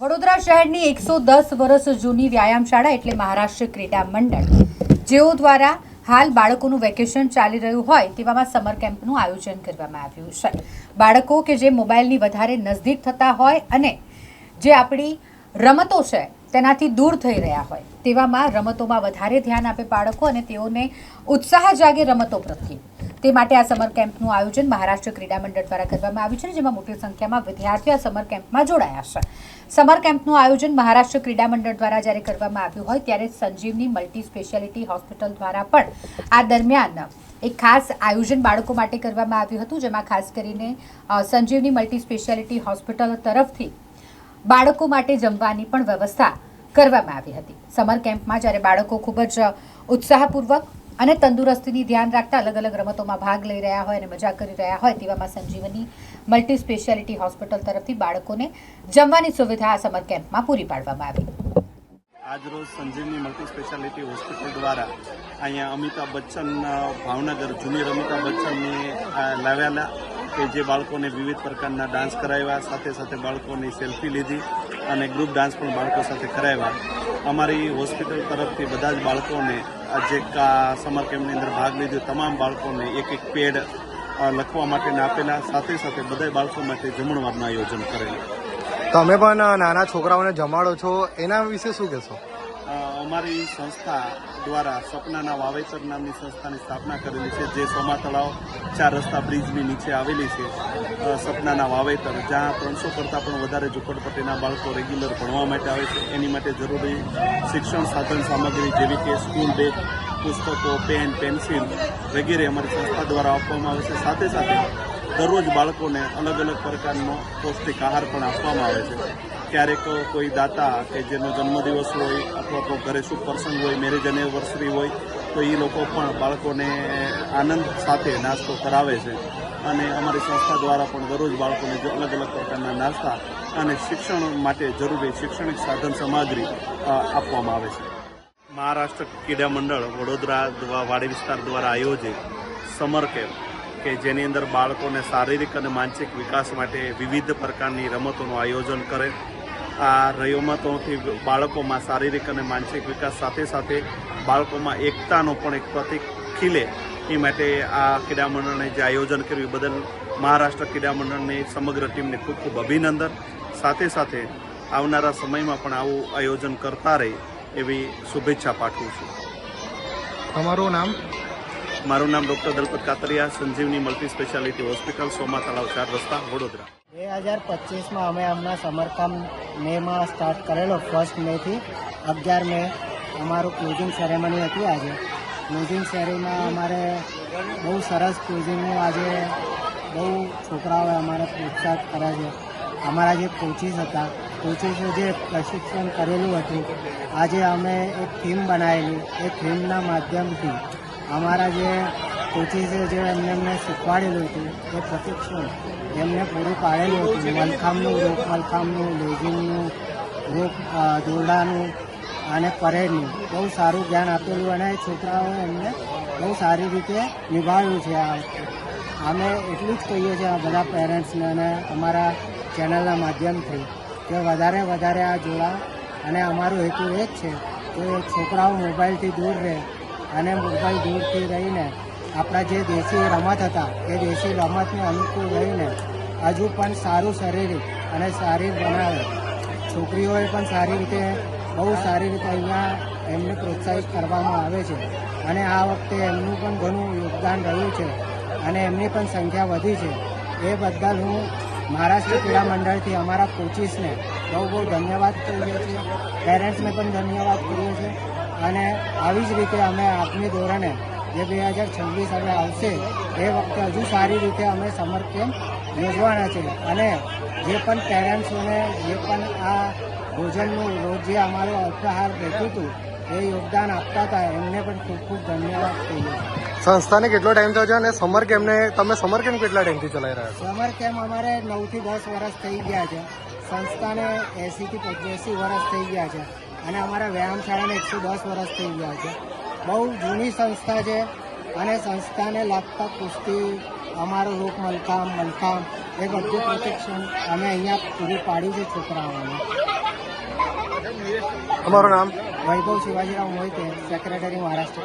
વડોદરા શહેરની એકસો દસ વર્ષ જૂની વ્યાયામશાળા એટલે મહારાષ્ટ્ર ક્રીડા મંડળ. જેઓ દ્વારા હાલ બાળકોનું વેકેશન ચાલી રહ્યું હોય તેવામાં સમર કેમ્પનું આયોજન કરવામાં આવ્યું છે. બાળકો કે જે મોબાઈલની વધારે નજદીક થતા હોય અને જે આપણી રમતો છે તેનાથી દૂર થઈ રહ્યા હોય, તેવામાં રમતોમાં વધારે ધ્યાન આપે બાળકો અને તેઓને ઉત્સાહ જાગે રમતો પ્રત્યે. તે માટે આ સમર કેમ્પનું આયોજન મહારાષ્ટ્ર ક્રીડા મંડળ દ્વારા કરવામાં આવ્યું છે જેમાં મોટી સંખ્યામાં વિદ્યાર્થીઓ આ સમર કેમ્પમાં જોડાયા છે. સમર કેમ્પનું આયોજન મહારાષ્ટ્ર ક્રીડા મંડળ દ્વારા જ્યારે કરવામાં આવ્યું હોય, ત્યારે સંજીવની મલ્ટી સ્પેશિયાલિટી હોસ્પિટલ દ્વારા પણ આ દરમિયાન એક ખાસ આયોજન બાળકો માટે કરવામાં આવ્યું હતું, જેમાં ખાસ કરીને સંજીવની મલ્ટી સ્પેશિયાલિટી હોસ્પિટલ તરફથી બાળકો માટે જમવાની પણ વ્યવસ્થા કરવામાં આવી હતી. સમર કેમ્પમાં જ્યારે બાળકો ખૂબ જ ઉત્સાહપૂર્વક અને તંદુરસ્તીની ધ્યાન રાખતા અલગ અલગ રમતોમાં ભાગ લઈ રહ્યા હોય અને મજા કરી રહ્યા હોય તેવામાં સંજીવની મલ્ટી સ્પેશિયાલિટી હોસ્પિટલ તરફથી બાળકોને જમવાની સુવિધા આ સમર કેમ્પમાં પૂરી પાડવામાં આવી. આજરોજ સંજીવની મલ્ટી સ્પેશિયાલિટી હોસ્પિટલ દ્વારા અહીંયા અમિતાભ બચ્ચન ભાવનગર જૂની અમિતાભ બચ્ચનને લાવેલા કે જે બાળકોને વિવિધ પ્રકારના ડાન્સ કરાવ્યા સાથે સાથે બાળકોની સેલ્ફી લીધી. અને ગ્રુપ ડાન્સ પણ બાળકો સાથે કરાવ્યા. અમારી હોસ્પિટલ તરફથી બધા જ બાળકોને જે સમર કેમ્પની અંદર ભાગ લીધો. તમામ બાળકોને એક એક પેડ લખવા માટેના આપેલા. સાથે સાથે બધા બાળકો માટે જમણવારનું આયોજન કરેલું. તમે પણ નાના છોકરાઓને જમાડો છો. એના વિશે શું કહેશો? અમારી સંસ્થા દ્વારા સપનાના વાવેતર નામની સંસ્થાની સ્થાપના કરેલી છે. જે સોમા તળાવ ચાર રસ્તા બ્રિજની નીચે આવેલી છે સપનાના વાવેતર, જ્યાં ત્રણસો કરતાં પણ વધારે ઝુંપડપટ્ટીના બાળકો રેગ્યુલર ભણવા માટે આવે છે. એની માટે જરૂરી શિક્ષણ સાધન સામગ્રી જેવી કે સ્કૂલ બેગ, પુસ્તકો, પેન, પેન્સિલ વગેરે અમારી સંસ્થા દ્વારા આપવામાં આવે છે. સાથે સાથે દરરોજ બાળકોને અલગ અલગ પ્રકારનો પૌષ્ટિક આહાર પણ આપવામાં આવે છે. ક્યારેક કોઈ દાતા કે જેનો જન્મદિવસ હોય અથવા તો ઘરે શુભ પ્રસંગ હોય મેરેજ એનિવર્સરી હોય, તો એ લોકો પણ બાળકોને આનંદ સાથે નાસ્તો કરાવે છે. અને અમારી સંસ્થા દ્વારા પણ દરરોજ બાળકોને જો અલગ અલગ પ્રકારના નાસ્તા અને શિક્ષણ માટે જરૂરી શૈક્ષણિક સાધન સામગ્રી આપવામાં આવે છે. મહારાષ્ટ્ર ક્રીડા મંડળ વડોદરા વાડી વિસ્તાર દ્વારા આયોજિત સમર કેમ્પ. કે જેની અંદર બાળકોને શારીરિક અને માનસિક વિકાસ માટે વિવિધ પ્રકારની રમતોનું આયોજન કરે. આ રમતોથી બાળકોમાં શારીરિક અને માનસિક વિકાસ સાથે સાથે બાળકોમાં એકતાનો પણ એક પ્રતિક ખીલે. એ માટે આ ક્રીડામંડળને જે આયોજન કર્યું, એ બદલ મહારાષ્ટ્ર ક્રીડામંડળની સમગ્ર ટીમને ખૂબ ખૂબ અભિનંદન. સાથે સાથે આવનારા સમયમાં પણ આવું આયોજન કરતા રહે એવી શુભેચ્છા પાઠવું છું. તમારું નામ? મારું નામ doctor Dalpat Katariya, Sanjivani multi speciality hospital, Soma Talav, ચાર રસ્તા, વડોદરા. બે હજાર પચીસમાં અમે હમણાં સમરકામ મેમાં સ્ટાર્ટ કરેલો ફર્સ્ટ મેથી. અગિયાર મે અમારું ક્લોઝિંગ સેરેમની હતી આજે. ક્લોઝિંગ સેરેમનીમાં અમારે બહુ સરસ ક્લોઝિંગનું આજે બહુ છોકરાઓએ અમારે પ્રોત્સાહિત કરે છે. અમારા જે કોચિસ હતા કોચિસે જે પ્રશિક્ષણ કરેલું હતું, આજે અમે એક થીમ બનાવેલી. એ થીમના માધ્યમથી અમારા જે કોચિસે જે એમને અમને શીખવાડેલું હતું એ પ્રશિક્ષણ એમને પૂરું પાડેલું હતું. મલખામનું રોપ મલખામનું લેઝિંગનું રોપ અ, દોરડાનું અને પરેડનું. બહુ સારું જ્ઞાન આપેલું અને છોકરાઓએ એમને બહુ સારી રીતે નિભાવ્યું છે આ અમે એટલું જ કહીએ છીએ આ બધા પેરેન્ટ્સને અને અમારા ચેનલના માધ્યમથી કે વધારે વધારે આ જોડા અને અમારો હેતુ એ જ છે કે છોકરાઓ મોબાઈલથી દૂર રહે. અને મોબાઈલ દૂરથી રહીને આપણા જે દેશી રમત હતા, એ દેશી રમતને અનુકૂળ રહીને હજુ પણ સારું શારીરિક અને શારીર બનાવે. છોકરીઓએ પણ સારી રીતે, બહુ સારી રીતે અહીંયા એમને પ્રોત્સાહિત કરવામાં આવે છે. અને આ વખતે એમનું પણ ઘણું યોગદાન રહ્યું છે અને એમની પણ સંખ્યા વધી છે. એ બદલ હું મહારાષ્ટ્ર ક્રીડા મંડળથી અમારા કોચિસને બહુ બહુ ધન્યવાદ કરીએ છીએ. પેરેન્ટ્સને પણ ધન્યવાદ કરીએ છીએ. અને આવી જ રીતે અમે આપની ધોરણે જે બે હજાર છવ્વીસ હવે આવશે એ વખતે હજુ સારી રીતે અમે સમર કેમ્પ યોજવાના છે. અને જે પણ પેરેન્ટ્સોને જે પણ આ ભોજનનું રોજ જે અમારું અલ્પાહાર રહેતું હતું એ યોગદાન આપતા હતા. એમને પણ ખૂબ ખૂબ ધન્યવાદ કહીએ. સંસ્થાને કેટલો ટાઈમ થયો છે અને સમર કેમ્પને તમે સમર કેમ્પ કેટલા ટાઈમથી ચલાવી રહ્યા છો? સમર કેમ્પ અમારે નવથી દસ વર્ષ થઈ ગયા છે. સંસ્થાને એંસીથી પંચ્યાસી વર્ષ થઈ ગયા છે. અને અમારા વ્યાયામશાળાને એકસો દસ વર્ષ થઈ ગયા છે. બહુ જૂની સંસ્થા છે અને સંસ્થાને લગતા કુસ્તી અમારું રૂપ મલકામ મલકામ એ બધું પ્રોટેક્શન અમે અહીંયા પૂરું પાડ્યું છે છોકરાઓને. અમારું નામ? વૈભવ શિવાજીરાવ મોહિતે સેક્રેટરી મહારાષ્ટ્ર